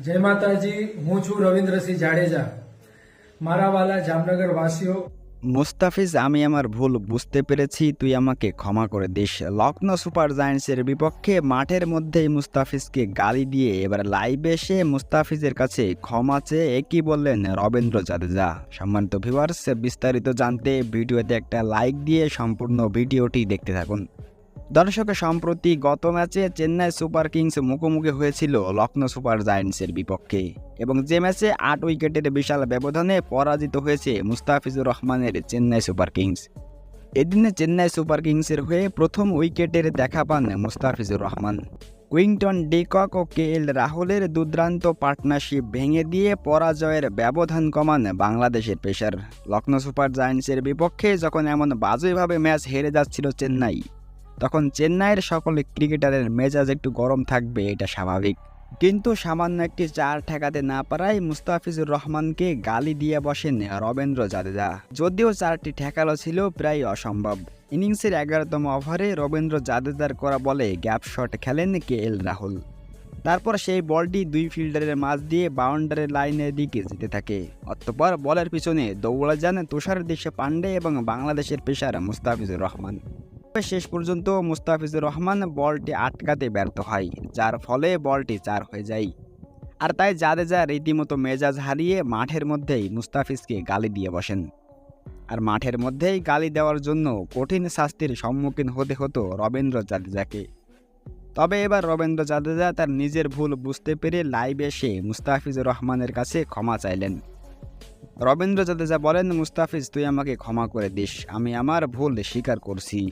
જય માતાજી હું છું રવિન્દ્રસિંહ જાડેજા મારા વાલા જામનગર વાસીઓ মুস্তাফিজ আমি আমার ভুল বুঝতে পেরেছি তুই আমাকে ক্ষমা করে দিস লখনৌ সুপার জায়ান্টসের বিপক্ষে মাঠের মধ্যেই মুস্তাফিজকে গালি দিয়ে এবার লাইভে এসে মুস্তাফিজের কাছে ক্ষমা চেয়ে একই বললেন রবীন্দ্র জাদেজা সম্মানিত ভিউয়ার্স বিস্তারিত জানতে ভিডিওতে একটা লাইক দিয়ে সম্পূর্ণ ভিডিওটি দেখতে থাকুন দর্শক, সম্প্রতি গত ম্যাচে চেন্নাই সুপার কিংস মুখোমুখি হয়েছিল লখনৌ সুপার জায়ান্টসের বিপক্ষে এবং যে ম্যাচে আট উইকেটের বিশাল ব্যবধানে পরাজিত হয়েছে মুস্তাফিজুর রহমানের চেন্নাই সুপার কিংস। এদিনে চেন্নাই সুপার কিংসের হয়ে প্রথম উইকেটের দেখা পান Mustafizur Rahman. Quinton de Kock ও কে এল রাহুলের দুর্দান্ত পার্টনারশিপ ভেঙে দিয়ে পরাজয়ের ব্যবধান কমান বাংলাদেশের পেসার। লখনৌ সুপার জায়ান্টসের বিপক্ষে যখন এমন বাজেভাবে ম্যাচ হেরে যাচ্ছিল চেন্নাই তখন চেন্নাইয়ের সকল ক্রিকেটারের মেজাজ একটু গরম থাকবে, এটা স্বাভাবিক। কিন্তু সামান্য একটি চার ঠেকাতে না পারায় মুস্তাফিজুর রহমানকে গালি দিয়ে বসেন রবেন্দ্র জাদেজা। যদিও চারটি ঠেকালো ছিল, প্রায় অসম্ভব। ইনিংসের এগারোতম ওভারে রবীন্দ্র জাদেজার করা বলে গ্যাপ শট খেলেন কে এল রাহুল। তারপর সেই বলটি দুই ফিল্ডারের মাঝ দিয়ে বাউন্ডারি লাইনের দিকে যেতে থাকে। অতঃপর বলের পিছনে দৌড়ে যান তুষার দেশে পান্ডে এবং বাংলাদেশের পেশার মুস্তাফিজুর রহমান। শেষ পর্যন্ত মুস্তাফিজুর রহমান বলটি আটকাতে ব্যর্থ হয়, যার ফলে বলটি চার হয়ে যায়। আর তাই জাদেজা রীতিমতো মেজাজ হারিয়ে মাঠের মধ্যেই মুস্তাফিজকে গালি দিয়ে বসেন। আর মাঠের মধ্যেই গালি দেওয়ার জন্য কঠিন শাস্তির সম্মুখীন হতে হতো রবীন্দ্র জাদেজাকে। তবে এবার রবীন্দ্র জাদেজা তার নিজের ভুল বুঝতে পেরে লাইভে এসে মুস্তাফিজুর রহমানের কাছে ক্ষমা চাইলেন। রবীন্দ্র জাদেজা বলেন, মুস্তাফিজ, তুই আমাকে ক্ষমা করে দিস। আমি আমার ভুল স্বীকার করছি।